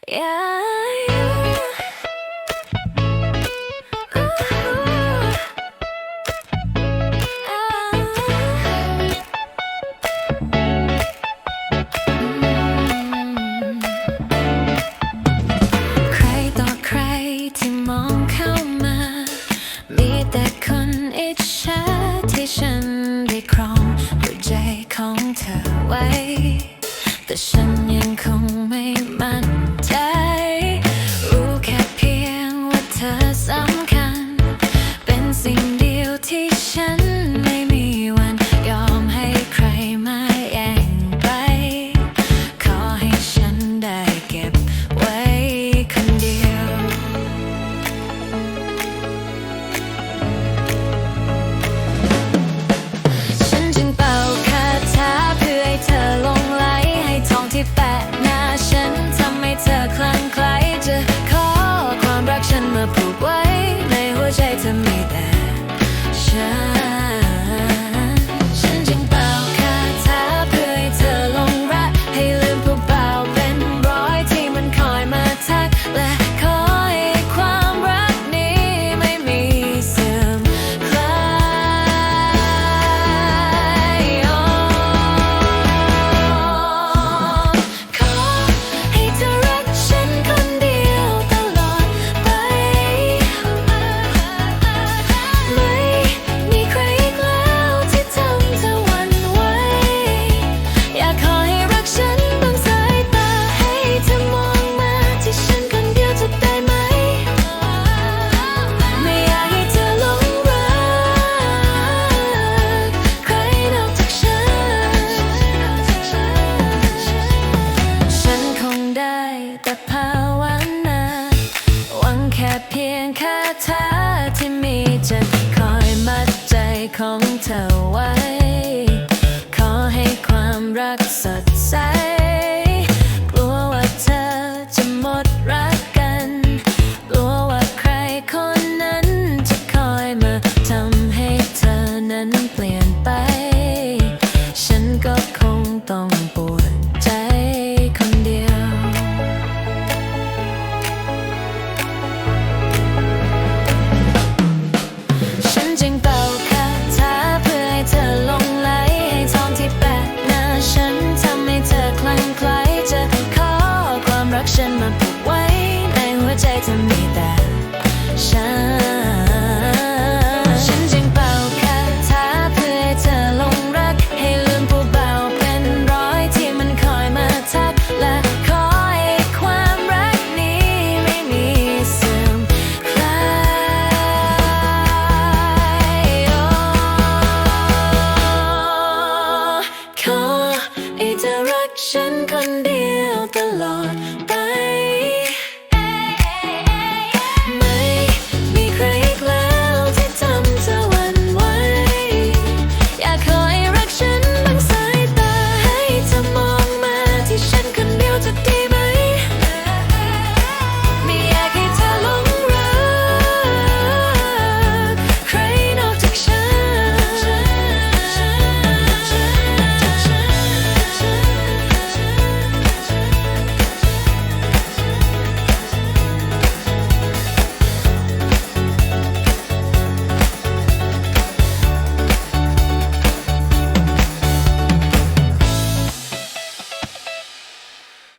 ใครต่อใครที่มองเข้ามา มีแต่คนอิจฉาที่ฉันได้ครองหัใจของเธอไว้ แต่ฉัน แต่ภาวนาหวังแค่เพียงคาถาที่มีจะคอยมัดใจของเธอไว้ ขอให้ความรักสด รักฉันมาผูกไว้ในหัวใจเธอ